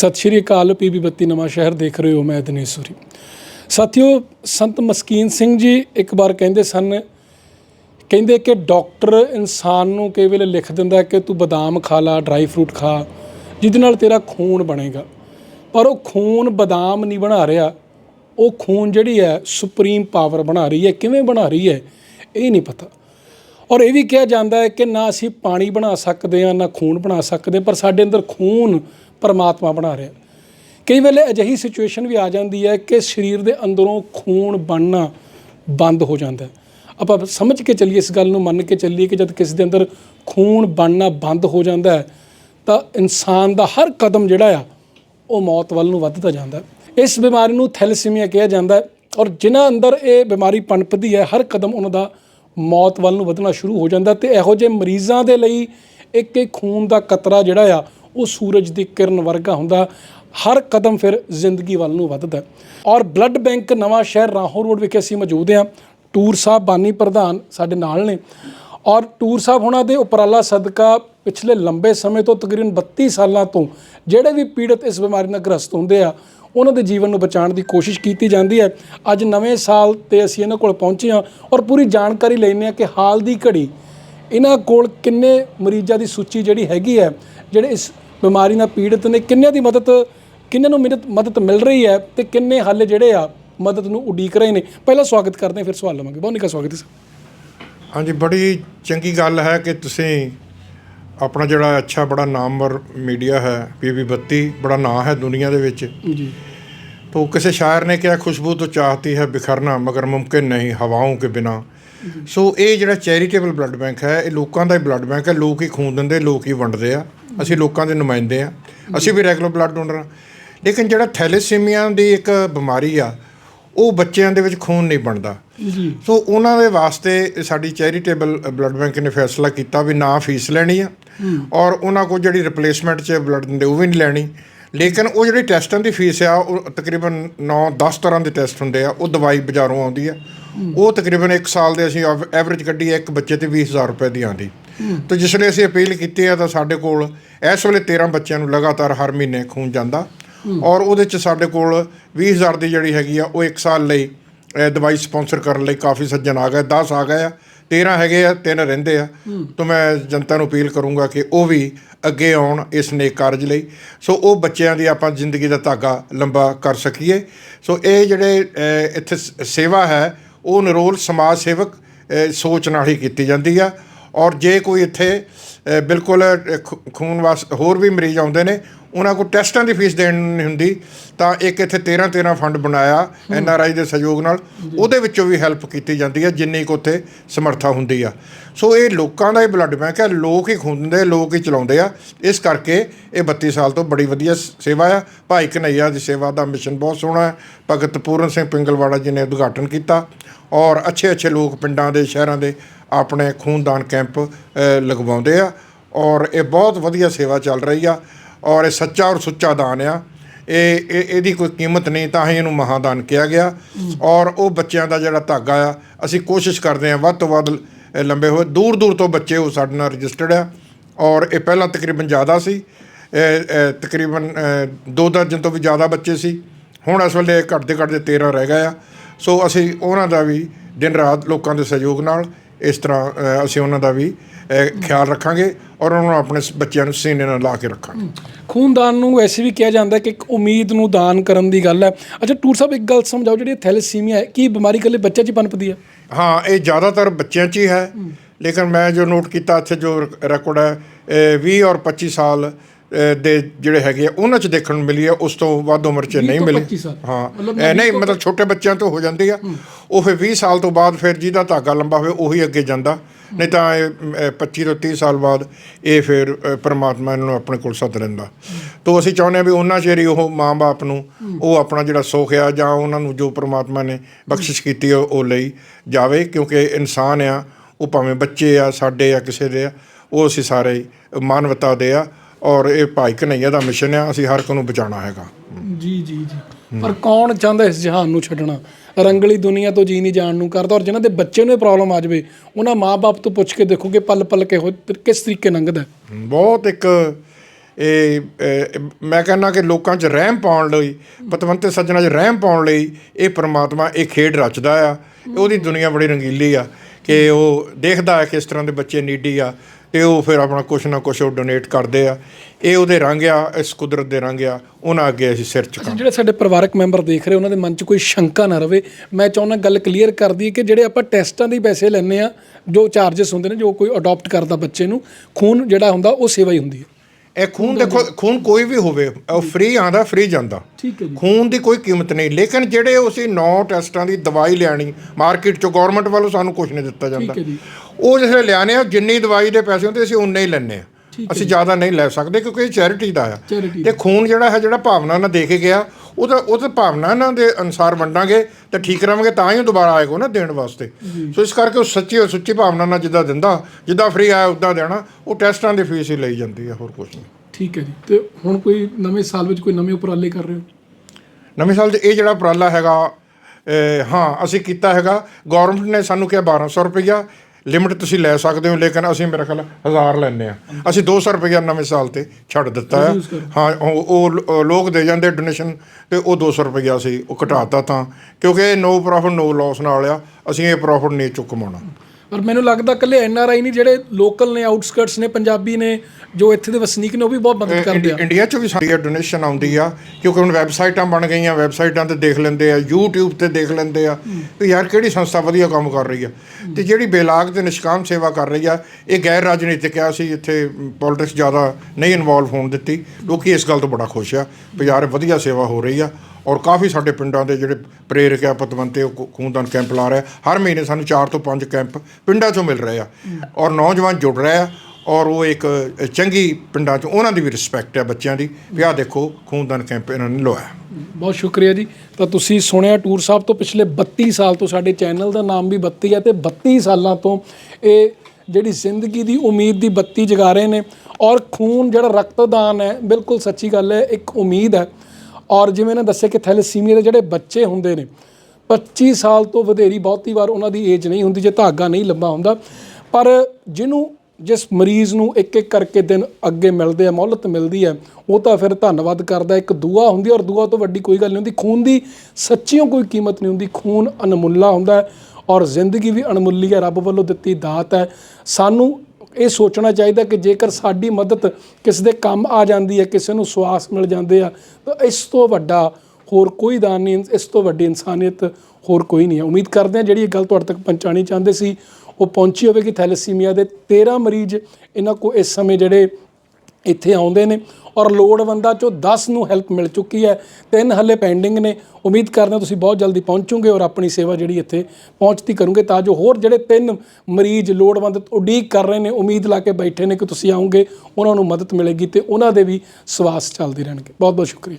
ਸਤਿ ਸ਼੍ਰੀ ਅਕਾਲ ਪੀਬੀ ਬੱਤੀ ਨਵਾਂ ਸ਼ਹਿਰ ਦੇਖ ਰਹੇ ਹੋ ਮੈਂ ਦਿਨੇਸ਼ਵਰੀ ਸਾਥੀਓ, ਸੰਤ ਮਸਕੀਨ ਸਿੰਘ ਜੀ ਇੱਕ ਵਾਰ ਕਹਿੰਦੇ ਸਨ, ਕਹਿੰਦੇ ਕਿ ਡਾਕਟਰ ਇਨਸਾਨ ਨੂੰ ਕਈ ਵੇਲੇ ਲਿਖ ਦਿੰਦਾ ਕਿ ਤੂੰ ਬਦਾਮ ਖਾ ਲਾ, ਡਰਾਈ ਫਰੂਟ ਖਾ, ਜਿਹਦੇ ਨਾਲ ਤੇਰਾ ਖੂਨ ਬਣੇਗਾ। ਪਰ ਉਹ ਖੂਨ ਬਦਾਮ ਨਹੀਂ ਬਣਾ ਰਿਹਾ। ਉਹ ਖੂਨ ਜਿਹੜੀ ਹੈ, ਸੁਪਰੀਮ ਪਾਵਰ ਬਣਾ ਰਹੀ ਹੈ। ਕਿਵੇਂ ਬਣਾ ਰਹੀ ਹੈ, ਇਹ ਨਹੀਂ ਪਤਾ। ਔਰ ਇਹ ਵੀ ਕਿਹਾ ਜਾਂਦਾ ਹੈ ਕਿ ਨਾ ਅਸੀਂ ਪਾਣੀ ਬਣਾ ਸਕਦੇ ਹਾਂ, ਨਾ ਖੂਨ ਬਣਾ ਸਕਦੇ, ਪਰ ਸਾਡੇ ਅੰਦਰ ਖੂਨ ਪਰਮਾਤਮਾ ਬਣਾ ਰਿਹਾ। ਕਈ ਵੇਲੇ ਅਜਿਹੀ ਸਿਚੁਏਸ਼ਨ ਵੀ ਆ ਜਾਂਦੀ ਹੈ ਕਿ ਸਰੀਰ ਦੇ ਅੰਦਰੋਂ ਖੂਨ ਬਣਨਾ ਬੰਦ ਹੋ ਜਾਂਦਾ ਹੈ। ਆਪਾਂ ਸਮਝ ਕੇ ਚੱਲੀਏ, ਇਸ ਗੱਲ ਨੂੰ ਮੰਨ ਕੇ ਚੱਲੀਏ ਕਿ ਜਦ ਕਿਸੇ ਦੇ ਅੰਦਰ ਖੂਨ ਬਣਨਾ ਬੰਦ ਹੋ ਜਾਂਦਾ ਹੈ, ਤਾਂ ਇਨਸਾਨ ਦਾ ਹਰ ਕਦਮ ਜਿਹੜਾ ਆ, ਉਹ ਮੌਤ ਵੱਲ ਨੂੰ ਵੱਧਦਾ ਜਾਂਦਾ ਇਸ ਬਿਮਾਰੀ ਨੂੰ ਥੈਲੇਸੀਮੀਆ ਕਿਹਾ ਜਾਂਦਾ ਹੈ ਔਰ ਜਿਨ੍ਹਾਂ ਅੰਦਰ ਇਹ ਬਿਮਾਰੀ ਪਨਪਦੀ ਹੈ, ਹਰ ਕਦਮ ਉਹਨਾਂ ਦਾ ਮੌਤ ਵੱਲ ਨੂੰ ਵਧਣਾ ਸ਼ੁਰੂ ਹੋ ਜਾਂਦਾ ਤੇ ਇਹੋ ਜਿਹੇ ਮਰੀਜ਼ਾਂ ਦੇ ਲਈ ਇੱਕ ਇੱਕ ਖੂਨ ਦਾ ਕਤਰਾ ਜਿਹੜਾ ਆ ਉਹ ਸੂਰਜ ਦੀ ਕਿਰਨ ਵਰਗਾ ਹੁੰਦਾ। ਹਰ ਕਦਮ ਫਿਰ ਜ਼ਿੰਦਗੀ ਵੱਲ ਨੂੰ ਵੱਧਦਾ ਔਰ ਬਲੱਡ ਬੈਂਕ ਨਵਾਂ ਸ਼ਹਿਰ ਰਾਹੋਂ ਰੋਡ ਵਿਖੇ ਅਸੀਂ ਮੌਜੂਦ ਹਾਂ। ਟੂਰ ਸਾਹਿਬ ਬਾਨੀ ਪ੍ਰਧਾਨ ਸਾਡੇ ਨਾਲ ਨੇ। ਔਰ ਟੂਰ ਸਾਹਿਬ ਹੋਣਾ ਦੇ ਉਪਰਾਲਾ ਸਦਕਾ ਪਿਛਲੇ ਲੰਬੇ ਸਮੇਂ ਤੋਂ ਤਕਰੀਬਨ 32 ਸਾਲਾਂ ਤੋਂ ਜਿਹੜੇ ਵੀ ਪੀੜਤ ਇਸ ਬਿਮਾਰੀ ਨਾਲ ਗ੍ਰਸਤ ਹੁੰਦੇ ਆ, ਉਹਨਾਂ ਦੇ ਜੀਵਨ ਨੂੰ ਬਚਾਉਣ ਦੀ ਕੋਸ਼ਿਸ਼ ਕੀਤੀ ਜਾਂਦੀ ਹੈ। ਅੱਜ ਨਵੇਂ ਸਾਲ ਤੇ ਅਸੀਂ ਇਹਨਾਂ ਕੋਲ ਪਹੁੰਚੇ ਹਾਂ ਔਰ ਪੂਰੀ ਜਾਣਕਾਰੀ ਲੈਣੇ ਆ ਕਿ ਹਾਲ ਦੀ ਘੜੀ ਇਹਨਾਂ ਕੋਲ ਕਿੰਨੇ ਮਰੀਜ਼ਾਂ ਦੀ ਸੂਚੀ ਜਿਹੜੀ ਹੈਗੀ ਹੈ ਜਿਹੜੇ ਇਸ ਬਿਮਾਰੀ ਨਾਲ ਪੀੜਤ ਨੇ ਕਿੰਨੇ ਦੀ ਮਦਦ ਕਿੰਨੇ ਨੂੰ ਮਿਲਤ ਮਦਦ ਮਿਲ ਰਹੀ ਹੈ ਤੇ ਕਿੰਨੇ ਹੱਲ ਜਿਹੜੇ ਆ ਮਦਦ ਨੂੰ ਉਡੀਕ ਰਹੇ ਨੇ? ਪਹਿਲਾਂ ਸਵਾਗਤ ਕਰਦੇ ਹਾਂ ਫਿਰ ਸਵਾਲ ਲਵਾਂਗੇ। ਬਹੁਤ ਨਿੱਘਾ ਸਵਾਗਤ ਹੈ ਹਾਂਜੀ ਬੜੀ ਚੰਗੀ ਗੱਲ ਹੈ ਕਿ ਤੁਸੀਂ ਆਪਣਾ ਜਿਹੜਾ ਅੱਛਾ ਬੜਾ ਨਾਮਵਰ ਮੀਡੀਆ ਹੈ ਪੀਬੀ ਬੱਤੀ ਬੜਾ ਨਾਂ ਹੈ ਦੁਨੀਆ ਦੇ ਵਿੱਚ। ਜੀ। ਤੋ ਕਿਸੇ ਸ਼ਾਇਰ ਨੇ ਕਿਹਾ ਖੁਸ਼ਬੂ ਤੋਂ ਚਾਹਤੀ ਹੈ ਬਿਖਰਨਾ ਮਗਰ ਮੁਮਕਿਨ ਨਹੀਂ ਹਵਾਓਂ ਕੇ ਬਿਨਾ। ਸੋ ਇਹ ਜਿਹੜਾ ਚੈਰੀਟੇਬਲ ਬਲੱਡ ਬੈਂਕ ਹੈ ਇਹ ਲੋਕਾਂ ਦਾ ਹੀ ਬਲੱਡ ਬੈਂਕ ਹੈ। ਲੋਕ ਹੀ ਖੂਨ ਦਿੰਦੇ ਲੋਕ ਹੀ ਵੰਡਦੇ ਆ। ਅਸੀਂ ਲੋਕਾਂ ਦੇ ਨੁਮਾਇੰਦੇ ਆ। ਅਸੀਂ ਵੀ ਰੈਗੂਲਰ ਬਲੱਡ ਡੋਨਰ ਹਾਂ ਲੇਕਿਨ ਜਿਹੜਾ ਥੈਲੇਸੀਮੀਆ ਦੀ ਇੱਕ ਬਿਮਾਰੀ ਆ ਉਹ ਬੱਚਿਆਂ ਦੇ ਵਿੱਚ ਖੂਨ ਨਹੀਂ ਬਣਦਾ। ਜੀ। ਸੋ ਉਹਨਾਂ ਦੇ ਵਾਸਤੇ ਸਾਡੀ ਚੈਰੀਟੇਬਲ ਬਲੱਡ ਬੈਂਕ ਨੇ ਫੈਸਲਾ ਕੀਤਾ ਵੀ ਨਾ ਫੀਸ ਲੈਣੀ ਆ ਔਰ ਉਹਨਾਂ ਕੋਲ ਜਿਹੜੀ ਰਿਪਲੇਸਮੈਂਟ 'ਚ ਬਲੱਡ ਦਿੰਦੇ ਉਹ ਵੀ ਨਹੀਂ ਲੈਣੀ। ਲੇਕਿਨ ਉਹ ਜਿਹੜੀ ਟੈਸਟਾਂ ਦੀ ਫੀਸ ਆ ਉਹ ਤਕਰੀਬਨ 9-10 ਤਰ੍ਹਾਂ ਦੇ ਟੈਸਟ ਹੁੰਦੇ ਆ। ਉਹ ਦਵਾਈ ਬਾਜ਼ਾਰੋਂ ਆਉਂਦੀ ਆ। ਉਹ ਤਕਰੀਬਨ 1 ਸਾਲ ਦੇ ਅਸੀਂ ਐਵਰੇਜ ਕੱਢੀ ਆ ਇੱਕ ਬੱਚੇ ਤੇ 20000 ਰੁਪਏ ਦੀ। ਆਉਂਦੀ ਤੇ ਜਿਸ ਲਈ ਅਸੀਂ ਅਪੀਲ ਕੀਤੀ ਆ ਤਾਂ ਸਾਡੇ ਕੋਲ ਇਸ ਵੇਲੇ 13 ਬੱਚਿਆਂ ਨੂੰ ਲਗਾਤਾਰ ਹਰ ਮਹੀਨੇ ਖੂਨ ਜਾਂਦਾ। ਔਰ ਉਹਦੇ ਚ ਸਾਡੇ ਕੋਲ 20000 ਦੀ ਜਿਹੜੀ ਹੈਗੀ ਆ ਉਹ 1 ਸਾਲ ਲਈ ਦਵਾਈ ਸਪਾਂਸਰ ਕਰਨ ਲਈ ਕਾਫੀ ਸੱਜਣ ਆ ਗਏ 10 ਆ ਗਏ ਆ 13 ਹੈਗੇ ਆ ਤਿੰਨ ਰਹਿੰਦੇ ਆ। ਤਾਂ ਮੈਂ ਜਨਤਾ ਨੂੰ ਅਪੀਲ ਕਰੂੰਗਾ ਕਿ ਉਹ ਵੀ ਅੱਗੇ ਆਉਣ ਇਸ ਨੇਕ ਕਾਰਜ ਲਈ। ਸੋ ਉਹ ਬੱਚਿਆਂ ਦੀ ਆਪਾਂ ਜ਼ਿੰਦਗੀ ਦਾ ਧਾਗਾ ਲੰਬਾ ਕਰ ਸਕੀਏ। ਸੋ ਇਹ ਜਿਹੜੇ ਇੱਥੇ ਸੇਵਾ ਹੈ ਉਹ ਨਿਰੋਲ ਸਮਾਜ ਸੇਵਕ ਸੋਚ ਨਾਲ ਹੀ ਕੀਤੀ ਜਾਂਦੀ ਆ। ਔਰ ਜੇ ਕੋਈ ਇੱਥੇ ਬਿਲਕੁਲ ਖੂ- ਖੂਨ ਵਾਸ, ਹੋਰ ਵੀ ਮਰੀਜ਼ ਆਉਂਦੇ ਨੇ ਉਹਨਾਂ ਕੋਲ ਟੈਸਟਾਂ ਦੀ ਫੀਸ ਦੇਣ ਨਹੀਂ ਹੁੰਦੀ ਤਾਂ ਇੱਕ ਇੱਥੇ 13 13 ਫੰਡ ਬਣਾਇਆ ਐਨ ਆਰ ਆਈ ਦੇ ਸਹਿਯੋਗ ਨਾਲ। ਉਹਦੇ ਵਿੱਚੋਂ ਵੀ ਹੈਲਪ ਕੀਤੀ ਜਾਂਦੀ ਹੈ ਜਿੰਨੀ ਕੁ ਉੱਥੇ ਸਮਰੱਥਾ ਹੁੰਦੀ ਆ। ਸੋ ਇਹ ਲੋਕਾਂ ਦਾ ਹੀ ਬਲੱਡ ਬੈਂਕ ਹੈ ਲੋਕ ਹੀ ਖੂਨ ਦਿੰਦੇ ਲੋਕ ਹੀ ਚਲਾਉਂਦੇ ਆ। ਇਸ ਕਰਕੇ ਇਹ 32 ਸਾਲ ਤੋਂ ਬੜੀ ਵਧੀਆ ਸੇਵਾ ਆ। ਭਾਈ ਕਨਈਆ ਦੀ ਸੇਵਾ ਦਾ ਮਿਸ਼ਨ ਬਹੁਤ ਸੋਹਣਾ ਹੈ। ਭਗਤ ਪੂਰਨ ਸਿੰਘ ਪਿੰਗਲਵਾੜਾ ਜੀ ਨੇ ਉਦਘਾਟਨ ਕੀਤਾ। ਔਰ ਅੱਛੇ ਅੱਛੇ ਲੋਕ ਪਿੰਡਾਂ ਦੇ ਸ਼ਹਿਰਾਂ ਦੇ ਆਪਣੇ ਖੂਨਦਾਨ ਕੈਂਪ ਲਗਵਾਉਂਦੇ ਆ। ਔਰ ਇਹ ਬਹੁਤ ਵਧੀਆ ਸੇਵਾ ਚੱਲ ਰਹੀ ਆ। ਔਰ ਇਹ ਸੱਚਾ ਔਰ ਸੁੱਚਾ ਦਾਨ ਆ। ਇਹ ਇਹ ਇਹਦੀ ਕੋਈ ਕੀਮਤ ਨਹੀਂ ਤਾਂ ਹੀ ਇਹਨੂੰ ਮਹਾਦਾਨ ਕਿਹਾ ਗਿਆ। ਔਰ ਉਹ ਬੱਚਿਆਂ ਦਾ ਜਿਹੜਾ ਧਾਗਾ ਆ ਅਸੀਂ ਕੋਸ਼ਿਸ਼ ਕਰਦੇ ਹਾਂ ਵੱਧ ਤੋਂ ਵੱਧ ਲੰਬੇ ਹੋਏ ਦੂਰ ਦੂਰ ਤੋਂ ਬੱਚੇ ਉਹ ਸਾਡੇ ਨਾਲ ਰਜਿਸਟਰਡ ਆ। ਔਰ ਇਹ ਪਹਿਲਾਂ ਤਕਰੀਬਨ ਜ਼ਿਆਦਾ ਸੀ। ਇਹ, ਤਕਰੀਬਨ ਅ, ਦੋ ਦਰਜਨ ਤੋਂ ਵੀ ਜ਼ਿਆਦਾ ਬੱਚੇ ਸੀ। ਹੁਣ ਇਸ ਵੇਲੇ ਘੱਟਦੇ ਘੱਟਦੇ 13 ਰਹਿ ਗਏ ਆ। ਸੋ ਅਸੀਂ ਉਹਨਾਂ ਦਾ ਵੀ ਦਿਨ ਰਾਤ ਲੋਕਾਂ ਦੇ ਸਹਿਯੋਗ ਨਾਲ ਇਸ ਤਰ੍ਹਾਂ ਅਸੀਂ ਉਹਨਾਂ ਦਾ ਵੀ ਖਿਆਲ ਰੱਖਾਂਗੇ ਔਰ ਉਹਨਾਂ ਨੂੰ ਆਪਣੇ ਬੱਚਿਆਂ ਨੂੰ ਸੀਨੇ ਨਾਲ ਲਾ ਕੇ ਰੱਖਾਂਗੇ। ਖੂਨਦਾਨ ਨੂੰ ਵੈਸੇ ਵੀ ਕਿਹਾ ਜਾਂਦਾ ਕਿ ਇੱਕ ਉਮੀਦ ਨੂੰ ਦਾਨ ਕਰਨ ਦੀ ਗੱਲ ਹੈ। ਅੱਛਾ ਟੂਰ ਸਾਹਿਬ ਇੱਕ ਗੱਲ ਸਮਝਾਓ ਜਿਹੜੀ ਥੈਲੇਸੀਮੀਆ ਹੈ ਕੀ ਬਿਮਾਰੀ ਇਕੱਲੇ ਬੱਚੇ 'ਚ ਹੀ ਪਨਪਦੀ ਹੈ? ਹਾਂ ਇਹ ਜ਼ਿਆਦਾਤਰ ਬੱਚਿਆਂ 'ਚ ਹੀ ਹੈ। ਲੇਕਿਨ ਮੈਂ ਜੋ ਨੋਟ ਕੀਤਾ ਇੱਥੇ ਜੋ ਰਿਕਾਰਡ ਹੈ ਇਹ 20 ਔਰ 25 ਸਾਲ ਦੇ ਜਿਹੜੇ ਹੈਗੇ ਆ ਉਹਨਾਂ 'ਚ ਦੇਖਣ ਨੂੰ ਮਿਲੀ ਹੈ ਉਸ ਤੋਂ ਵੱਧ ਉਮਰ 'ਚ 20 ਨਹੀਂ ਮਿਲੀ। 25 ਸਾਲ। ਹਾਂ। ਇਹ ਨਹੀਂ ਮਤਲਬ ਛੋਟੇ ਬੱਚਿਆਂ ਤੋਂ ਹੋ ਜਾਂਦੀ ਆ। ਉਹ ਫਿਰ 20 ਸਾਲ ਤੋਂ ਬਾਅਦ ਫਿਰ ਜਿਹਦਾ ਧਾਗਾ ਲੰਬਾ ਹੋਵੇ ਉਹੀ ਅੱਗੇ ਜਾਂਦਾ। ਨਹੀਂ ਤਾਂ ਇਹ ਅ, 25 ਤੋਂ 30 ਸਾਲ ਬਾਅਦ ਇਹ ਫਿਰ ਪ੍ਰਮਾਤਮਾ ਇਹਨਾਂ ਨੂੰ ਆਪਣੇ ਕੋਲ ਸੱਦ ਲੈਂਦਾ। ਤੋਂ ਅਸੀਂ ਚਾਹੁੰਦੇ ਹਾਂ ਵੀ ਉਹਨਾਂ ਚਿਰ ਹੀ ਉਹ ਮਾਂ-ਬਾਪ ਨੂੰ ਉਹ ਆਪਣਾ ਜਿਹੜਾ ਸੁੱਖ ਆ ਜਾਂ ਉਹਨਾਂ ਨੂੰ ਜੋ ਪ੍ਰਮਾਤਮਾ ਨੇ ਬਖਸ਼ਿਸ਼ ਕੀਤੀ ਆ, ਉਹ ਲਈ ਜਾਵੇ। ਕਿਉਂਕਿ ਇਨਸਾਨ ਆ ਉਹ ਭਾਵੇਂ ਬੱਚੇ ਆ ਸਾਡੇ ਆ ਕਿਸੇ ਦੇ ਆ ਉਹ ਅਸੀਂ ਸਾਰੇ ਮਾਨਵਤਾ ਦੇ ਆ। ਔਰ ਇਹ ਭਾਈ ਕਨਈਆ ਦਾ ਮਿਸ਼ਨ ਆ ਅਸੀਂ ਹਰ ਇੱਕ ਨੂੰ ਬਚਾਉਣਾ ਹੈਗਾ। ਜੀ ਜੀ ਜੀ। ਪਰ ਕੌਣ ਚਾਹੁੰਦਾ ਇਸ ਜਹਾਨ ਨੂੰ ਛੱਡਣਾ? ਰੰਗਲੀ ਦੁਨੀਆ ਤੋਂ ਜੀ ਨਹੀਂ ਜਾਣ ਨੂੰ ਕਰਦਾ ਔਰ ਜਿਨ੍ਹਾਂ ਦੇ ਬੱਚੇ ਨੂੰ ਇਹ ਪ੍ਰੋਬਲਮ ਆ ਜਾਵੇ ਉਹਨਾਂ ਮਾਪੇ ਤੋਂ ਪੁੱਛ ਕੇ ਦੇਖੋ ਕਿ ਪਲ ਪਲ ਕੇ ਕਿਸ ਤਰੀਕੇ ਲੰਘਦਾ। ਬਹੁਤ ਇੱਕ ਇਹ ਮੈਂ ਕਹਿੰਦਾ ਕਿ ਲੋਕਾਂ 'ਚ ਰਹਿਮ ਪਾਉਣ ਲਈ ਪਤਵੰਤੇ ਸੱਜਣਾ 'ਚ ਰਹਿਮ ਪਾਉਣ ਲਈ ਇਹ ਪ੍ਰਮਾਤਮਾ ਇਹ ਖੇਡ ਰਚਦਾ ਆ ਉਹਦੀ ਦੁਨੀਆ ਬੜੀ ਰੰਗੀਲੀ ਆ। ਕਿ ਉਹ ਦੇਖਦਾ ਹੈ ਕਿ ਇਸ ਤਰ੍ਹਾਂ ਦੇ ਬੱਚੇ ਨੀਡੀ ਆ ਤੇ ਉਹ ਫਿਰ ਆਪਣਾ ਕੁਛ ਨਾ ਕੁਛ ਉਹ ਡੋਨੇਟ ਕਰਦੇ ਆ। ਇਹ ਉਹਦੇ ਰੰਗ ਆ ਇਸ ਕੁਦਰਤ ਦੇ ਰੰਗ ਆ ਉਹਨਾਂ ਅੱਗੇ ਅਸੀਂ ਸਿਰ ਝੁਕਾਉਂਦੇ ਜਿਹੜੇ ਸਾਡੇ ਪਰਿਵਾਰਕ ਮੈਂਬਰ ਦੇਖ ਰਹੇ ਉਹਨਾਂ ਦੇ ਮਨ 'ਚ ਕੋਈ ਸ਼ੰਕਾ ਨਾ ਰਵੇ। ਮੈਂ ਚਾਹੁੰਦਾ ਗੱਲ ਕਲੀਅਰ ਕਰ ਦਈਏ ਕਿ ਜਿਹੜੇ ਆਪਾਂ ਟੈਸਟਾਂ ਦੇ ਪੈਸੇ ਲੈਂਦੇ ਆ ਜੋ ਚਾਰजेस ਹੁੰਦੇ ਨੇ ਜੋ ਕੋਈ ਅਡਾਪਟ ਕਰਦਾ ਬੱਚੇ ਨੂੰ ਖੂਨ ਜਿਹੜਾ ਹੁੰਦਾ ਉਹ ਸੇਵਾ ਹੀ ਹੁੰਦੀ ਹੈ। ਇਹ ਖੂਨ ਦੇਖੋ ਖੂਨ ਕੋਈ ਵੀ ਹੋਵੇ ਉਹ ਫ੍ਰੀ ਆਂਦਾ ਫ੍ਰੀ ਜਾਂਦਾ। ਠੀਕ ਹੈ ਜੀ। ਖੂਨ ਦੀ ਕੋਈ ਕੀਮਤ ਨਹੀਂ। ਲੇਕਿਨ ਜਿਹੜੇ ਅਸੀਂ ਨੌ ਟੈਸਟਾਂ ਦੀ ਦਵਾਈ ਲਿਆਣੀ ਮਾਰਕੀਟ ਚੋਂ ਗਵਰਨਮੈਂਟ ਵੱਲੋਂ ਸਾਨੂੰ ਕੁਝ ਨਹੀਂ ਦਿੱਤਾ ਜਾਂਦਾ। ਉਹ ਜਿਹੜੇ ਲਿਆਣੇ ਆ ਜਿੰਨੀ ਦਵਾਈ ਦੇ ਪੈਸੇ ਹੁੰਦੇ ਅਸੀਂ ਉਨੇ ਹੀ ਲੈਣੇ ਆ। ਅਸੀਂ ਜ਼ਿਆਦਾ ਨਹੀਂ ਲੈ ਸਕਦੇ ਕਿਉਂਕਿ ਇਹ ਚੈਰਿਟੀ ਦਾ ਆ। ਤੇ ਖੂਨ ਜਿਹੜਾ ਹੈ ਜਿਹੜਾ ਭਾਵਨਾ ਨਾਲ ਦੇ ਕੇ ਗਿਆ ਉਹਦਾ ਉਹਦੇ ਭਾਵਨਾ ਨਾਲ ਦੇ ਅਨਸਾਰ ਵੰਡਾਂਗੇ ਤੇ ਠੀਕ ਰਵਾਂਗੇ ਤਾਂ ਹੀ ਦੁਬਾਰਾ ਆਏਗਾ ਨਾ ਦੇਣ ਵਾਸਤੇ। ਸੋ ਇਸ ਕਰਕੇ ਉਹ ਸੱਚੀ ਔਰ ਸੁੱਚੀ ਭਾਵਨਾ ਨਾਲ ਜਿੱਦਾਂ ਦਿੰਦਾ ਜਿੱਦਾਂ ਫ੍ਰੀ ਆਇਆ ਉਦਾਂ ਦੇਣਾ ਉਹ ਟੈਸਟਾਂ ਦੀ ਫੀਸ ਹੀ ਲਈ ਜਾਂਦੀ ਆ ਹੋਰ ਕੁਝ ਨਹੀਂ। ਠੀਕ ਹੈ ਜੀ। ਤੇ ਹੁਣ ਕੋਈ ਨਵੇਂ ਸਾਲ ਵਿੱਚ ਕੋਈ ਨਵੇਂ ਉਪਰਾਲੇ ਕਰ ਰਹੇ ਹੋ? ਨਵੇਂ ਸਾਲ 'ਚ ਇਹ ਜਿਹੜਾ ਉਪਰਾਲਾ ਹੈਗਾ ਹਾਂ ਅਸੀਂ ਕੀਤਾ ਹੈਗਾ। ਗਵਰਨਮੈਂਟ ਨੇ ਸਾਨੂੰ ਕਿਹਾ 1200 ਰੁਪਈਆ ਲਿਮਟ ਤੁਸੀਂ ਲੈ ਸਕਦੇ ਹੋ ਲੇਕਿਨ ਅਸੀਂ ਮੇਰੇ ਖਿਆਲ 1000 ਲੈਂਦੇ ਆ ਅਸੀਂ 200 ਰੁਪਈਆ ਨਵੇਂ ਸਾਲ ਤੇ ਛੱਡ ਦਿੱਤਾ ਹੈ। ਹਾਂ ਉਹ ਉਹ ਲੋਕ ਦੇ ਜਾਂਦੇ ਡੋਨੇਸ਼ਨ ਤੇ ਉਹ 200 ਰੁਪਈਆ ਸੀ ਉਹ ਘਟਾਤਾ ਤਾਂ। ਕਿਉਂਕਿ ਇਹ ਨੋ ਪ੍ਰੋਫਿਟ ਨੋ ਲਾਸ ਨਾਲ ਆ। ਅਸੀਂ ਇਹ ਪ੍ਰੋਫਿਟ ਨਹੀਂ ਚੁੱਕ ਕਮਾਉਣਾ ਪਰ ਮੈਨੂੰ ਲੱਗਦਾ ਕੱਲੇ ਐਨ ਆਰ ਆਈ ਨਹੀਂ ਜਿਹੜੇ ਲੋਕਲ ਨੇ ਆਊਟਸਕਰਟਸ ਨੇ ਪੰਜਾਬੀ ਨੇ ਜੋ ਇੱਥੇ ਦੇ ਵਸਨੀਕ ਨੇ ਉਹ ਵੀ ਬਹੁਤ ਮਦਦ ਕਰਦੇ ਆ। ਇੰਡੀ- ਇੰਡੀਆ 'ਚ ਵੀ ਸਾਡੀ ਡੋਨੇਸ਼ਨ ਆਉਂਦੀ ਆ ਕਿਉਂਕਿ ਹੁਣ ਵੈਬਸਾਈਟਾਂ ਬਣ ਗਈਆਂ ਵੈਬਸਾਈਟਾਂ ਤੇ ਦੇਖ ਲੈਂਦੇ ਆ YouTube ਤੇ ਦੇਖ ਲੈਂਦੇ ਆ ਵੀ ਯਾਰ ਕਿਹੜੀ ਸੰਸਥਾ ਵਧੀਆ ਕੰਮ ਕਰ ਰਹੀ ਆ? ਤੇ ਜਿਹੜੀ ਬੇਲਾਗ ਤੇ ਨਿਸ਼ਕਾਮ ਸੇਵਾ ਕਰ ਰਹੀ ਆ ਇਹ ਗੈਰ ਰਾਜਨੀਤਿਕ ਆ ਅਸੀਂ ਇੱਥੇ ਪੋਲਿਟਿਕਸ ਜ਼ਿਆਦਾ ਨਹੀਂ ਇਨਵੋਲਵ ਹੋਣ ਦਿੱਤੀ ਲੋਕੀ ਇਸ ਗੱਲ ਤੋਂ ਬੜਾ ਖੁਸ਼ ਆ ਵੀ ਯਾਰ ਵਧੀਆ ਸੇਵਾ ਹੋ ਰਹੀ ਆ ਔਰ ਕਾਫੀ ਸਾਡੇ ਪਿੰਡਾਂ ਦੇ ਜਿਹੜੇ ਪ੍ਰੇਰਕ ਆ, ਪਤਵੰਤੇ, ਉਹ ਖੂਨਦਾਨ ਕੈਂਪ ਲਾ ਰਿਹਾ ਹਰ ਮਹੀਨੇ ਸਾਨੂੰ 4 ਤੋਂ 5 ਕੈਂਪ ਪਿੰਡਾਂ 'ਚੋਂ ਮਿਲ ਰਹੇ ਆ। ਔਰ ਨੌਜਵਾਨ ਜੁੜ ਰਹੇ ਆ ਔਰ ਉਹ ਇੱਕ ਚੰਗੀ ਪਿੰਡਾਂ 'ਚ, ਉਹਨਾਂ ਦੀ ਵੀ ਰਿਸਪੈਕਟ ਹੈ ਬੱਚਿਆਂ ਦੀ ਵੀ ਆਹ ਦੇਖੋ ਖੂਨਦਾਨ ਕੈਂਪ ਇਹਨਾਂ ਨੇ ਲਵਾਇਆ। ਬਹੁਤ ਸ਼ੁਕਰੀਆ ਜੀ। ਤਾਂ ਤੁਸੀਂ ਸੁਣਿਆ ਟੂਰ ਸਾਹਿਬ ਤੋਂ ਪਿਛਲੇ 32 ਸਾਲ ਤੋਂ ਸਾਡੇ ਚੈਨਲ ਦਾ ਨਾਮ ਵੀ 32 ਹੈ ਤੇ 32 ਸਾਲਾਂ ਤੋਂ ਇਹ ਜਿਹੜੀ ਜ਼ਿੰਦਗੀ ਦੀ ਉਮੀਦ ਦੀ ਬੱਤੀ ਜਗਾ ਰਹੇ ਨੇ। ਔਰ ਖੂਨ ਜਿਹੜਾ ਰਕਤਦਾਨ ਹੈ, ਬਿਲਕੁਲ ਸੱਚੀ ਗੱਲ ਹੈ, ਇੱਕ ਉਮੀਦ ਹੈ ਔਰ ਜਿਵੇਂ ਇਹਨਾਂ ਦੱਸਿਆ ਕਿ ਥੈਲੇਸੀਮੀਆ ਦੇ ਜਿਹੜੇ ਬੱਚੇ ਹੁੰਦੇ ਨੇ 25 ਸਾਲ ਤੋਂ ਵਧੇਰੀ ਬਹੁਤੀ ਵਾਰ ਉਹਨਾਂ ਦੀ ਏਜ ਨਹੀਂ ਹੁੰਦੀ, ਜੇ ਧਾਗਾ ਨਹੀਂ ਲੰਬਾ ਹੁੰਦਾ। ਪਰ ਜਿਹਨੂੰ, ਜਿਸ ਮਰੀਜ਼ ਨੂੰ ਇੱਕ ਇੱਕ ਕਰਕੇ ਦਿਨ ਅੱਗੇ ਮਿਲਦੇ ਆ, ਮੌਲਤ ਮਿਲਦੀ ਹੈ ਉਹ ਤਾਂ ਫਿਰ ਧੰਨਵਾਦ ਕਰਦਾ, ਇੱਕ ਦੁਆ ਹੁੰਦੀ ਔਰ ਦੁਆ ਤੋਂ ਵੱਡੀ ਕੋਈ ਗੱਲ ਨਹੀਂ ਹੁੰਦੀ। ਖੂਨ ਦੀ ਸੱਚੀਓ ਕੋਈ ਕੀਮਤ ਨਹੀਂ ਹੁੰਦੀ। ਖੂਨ ਅਨਮੁੱਲਾ ਹੁੰਦਾ ਔਰ ਜ਼ਿੰਦਗੀ ਵੀ ਅਣਮੁੱਲੀ ਹੈ, ਰੱਬ ਵੱਲੋਂ ਦਿੱਤੀ ਦਾਤ ਹੈ। ਸਾਨੂੰ ਇਹ ਸੋਚਣਾ ਚਾਹੀਦਾ ਕਿ ਜੇਕਰ ਸਾਡੀ ਮਦਦ ਕਿਸੇ ਦੇ ਕੰਮ ਆ ਜਾਂਦੀ ਹੈ, ਕਿਸੇ ਨੂੰ ਸਵਾਸ ਮਿਲ ਜਾਂਦੇ ਆ, ਤਾਂ ਇਸ ਤੋਂ ਵੱਡਾ ਹੋਰ ਕੋਈ ਦਾਨ ਨਹੀਂ, ਇਸ ਤੋਂ ਵੱਡੀ ਇਨਸਾਨੀਅਤ ਹੋਰ ਕੋਈ ਨਹੀਂ ਹੈ। ਉਮੀਦ ਕਰਦੇ ਹਾਂ ਜਿਹੜੀ ਇਹ ਗੱਲ ਤੁਹਾਡੇ ਤੱਕ ਪਹੁੰਚਾਣੀ ਚਾਹੁੰਦੇ ਸੀ, ਉਹ ਪਹੁੰਚੀ ਹੋਵੇਗੀ ਥੈਲੇਸੀਮੀਆ ਦੇ 13 ਮਰੀਜ਼। ਇਹਨਾਂ ਕੋ ਇਸ ਸਮੇਂ ਜਿਹੜੇ ਇੱਥੇ ਆਉਂਦੇ ਨੇ ਔਰ ਲੋੜਵੰਦਾਂ ਚੋਂ 10 ਨੂੰ ਹੈਲਪ ਮਿਲ ਚੁੱਕੀ ਹੈ। ਤਿੰਨ ਹੱਲੇ ਪੈਂਡਿੰਗ ਨੇ। ਉਮੀਦ ਕਰਦੇ ਹਾਂ ਤੁਸੀਂ ਬਹੁਤ ਜਲਦੀ ਪਹੁੰਚੋਗੇ ਔਰ ਆਪਣੀ ਸੇਵਾ ਜਿਹੜੀ ਇੱਥੇ ਪਹੁੰਚਦੀ ਕਰੋਗੇ ਤਾਂ ਜੋ ਹੋਰ ਜਿਹੜੇ ਤਿੰਨ ਮਰੀਜ਼ ਲੋੜਵੰਦ ਉਡੀਕ ਕਰ ਰਹੇ ਨੇ, ਉਮੀਦ ਲਾ ਕੇ ਬੈਠੇ ਨੇ ਕਿ ਤੁਸੀਂ ਆਉਂਗੇ, ਉਹਨਾਂ ਨੂੰ ਮਦਦ ਮਿਲੇਗੀ ਤੇ ਉਹਨਾਂ ਦੇ ਵੀ ਸਵਾਸ ਚੱਲਦੇ ਰਹਿਣਗੇ। ਬਹੁਤ ਬਹੁਤ ਸ਼ੁਕਰੀਆ।